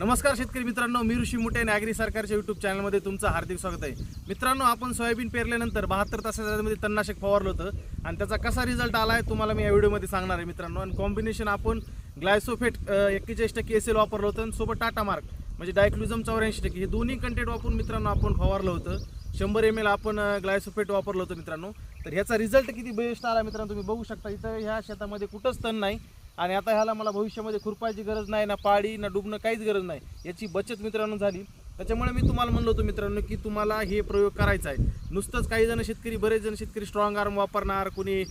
नमस्कार शेतकरी मित्रांनो मी ऋषी मुटे आणि ॲग्री सरकारच्या युट्यूब चॅनलमध्ये तुमचं हार्दिक स्वागत आहे. मित्रांनो आपण सोयाबीन पेरल्यानंतर बहात्तर तासामध्ये तणनाशक फवारलं होतं आणि त्याचा कसा रिझल्ट आला आहे तुम्हाला मी या व्हिडिओमध्ये सांगणार आहे मित्रांनो. आणि कॉम्बिनेशन आपण ग्लायसोफेट एक्केचाळीस टक्के एस एल वापरलं होतं आणि सोबत टाटा मार्क म्हणजे डायक्लुझम चौऱ्याऐंशी टक्के हे दोन्ही कंटेंट वापरून मित्रांनो आपण फवारलं होतं. शंभर एम एल आपण ग्लायसोफेट वापरलं होतं मित्रांनो. तर ह्याचा रिझल्ट किती बेस्ट आला मित्रांनो तुम्ही बघू शकता. इथं ह्या शेतामध्ये कुठंच तण नाही. आणि आता ह्याला मला भविष्यामध्ये खुरपायची गरज नाही ना पाळी ना डुबणं काहीच गरज नाही. याची बचत मित्रांनो झाली. त्याच्यामुळे मी तुम्हाला म्हणलो होतो मित्रांनो की तुम्हाला हे प्रयोग करायचा आहे. नुसतंच काही जण शेतकरी बरेच जण शेतकरी स्ट्रॉंग आर्म वापरणार कोणी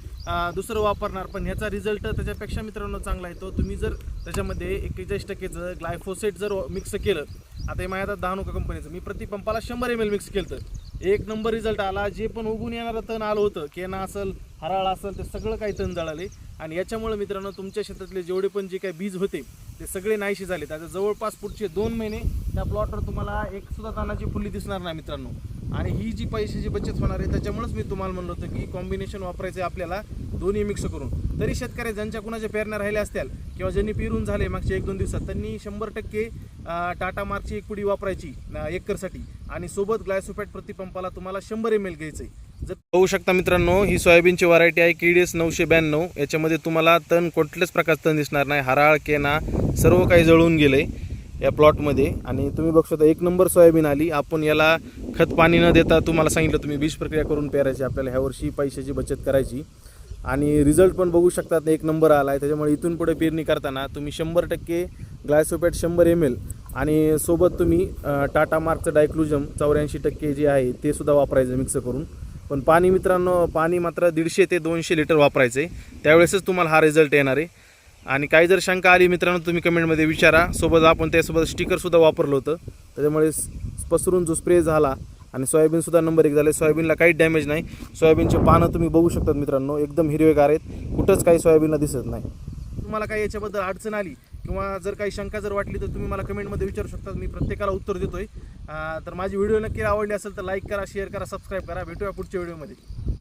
दुसरं वापरणार पण ह्याचा रिझल्ट त्याच्यापेक्षा मित्रांनो चांगला येतो तुम्ही जर त्याच्यामध्ये एक्केचाळीस टक्केचं ग्लायफोसेट जर मिक्स केलं आता हे माझ्या आता दहा कंपनीचं मी प्रति पंपाला शंभर एम एल मिक्स केलं तर एक नंबर रिझल्ट आला जे पण उगून येणारं तण आलं होतं केना असेल हराळ असेल ते सगळं काही तण जळाले. आणि याच्यामुळे मित्रांनो तुमच्या शेतातले जेवढे पण जे काही बीज होते ते सगळे नाहीशी झाले. त्याच्या जवळपास पुढचे दोन महिने त्या प्लॉटवर तुम्हाला एक सुद्धा तानाची फुली दिसणार नाही मित्रांनो. आणि ही जी पैशाची बचत होणार आहे त्याच्यामुळेच मी तुम्हाला म्हणलं होतं की कॉम्बिनेशन वापरायचं आहे आपल्याला दोन्ही मिक्स करून. तरी शेतकरी ज्यांच्या कुणाच्या पेरण्या राहिल्या असतील किंवा ज्यांनी पेरून झाले मागच्या एक दोन दिवसात त्यांनी शंभर टक्के टाटा मार्कची एक पुडी वापरायची एकरसाठी. आणि सोबत ग्लायसोफॅट प्रतिपंपाला तुम्हाला शंभर एम एल घ्यायचं आहे जर पाहू शकता मित्रांनो ही सोयाबीनची व्हरायटी आहे के डी एस नऊशे ब्याण्णव. याच्यामध्ये तुम्हाला तण कुठल्याच प्रकारचं तण दिसणार नाही. हराळ केना सर्व काही जळून गेलंय या प्लॉटमध्ये आणि तुम्ही बघू शकता एक नंबर सोयाबीन आली. आपण याला खत पाणी न देता तुम्हाला सांगितलं तुम्ही बीज प्रक्रिया करून पेरायची आपल्याला ह्या वर्षी पैशाची बचत करायची. आणि रिझल्ट पण बघू शकतात एक नंबर आला आहे त्याच्यामुळे इथून पुढे पेरणी करताना तुम्ही शंभर टक्के ग्लायसोपॅट शंभर एम एल आणि सोबत तुम्ही टाटा मार्कचं डायक्लुजम चौऱ्याऐंशी टक्के जे आहे ते सुद्धा वापरायचं मिक्स करून. पण पाणी मित्रांनो पाणी मात्र दीडशे ते दोनशे लिटर वापरायचं आहे त्यावेळेसच तुम्हाला हा रिझल्ट येणार आहे. आणि काही जर शंका आली मित्रांनो तुम्ही कमेंटमध्ये विचारा. सोबत आपण त्यासोबत स्टिकरसुद्धा वापरलं होतं. त्याच्यामुळे पसरून जो स्प्रे झाला आणि सोयाबीनसुद्धा नंबर एक झाले. सोयाबीनला काहीच डॅमेज नाही. सोयाबीनचे पानं तुम्ही बघू शकतात मित्रांनो. एकदम हिरवेगार आहेत. कुठंच काही सोयाबीनला दिसत नाही. तुम्हाला काही याच्याबद्दल अडचण आली? किंवा जर काही शंका जर वाटली तर तुम्ही मला कमेंटमध्ये विचारू शकता. मी प्रत्येकाला उत्तर देतोय. तर माझी व्हिडिओ नक्की आवडली असेल तर लाईक करा शेअर करा सबस्क्राईब करा. भेटूया पुढच्या व्हिडिओमध्ये.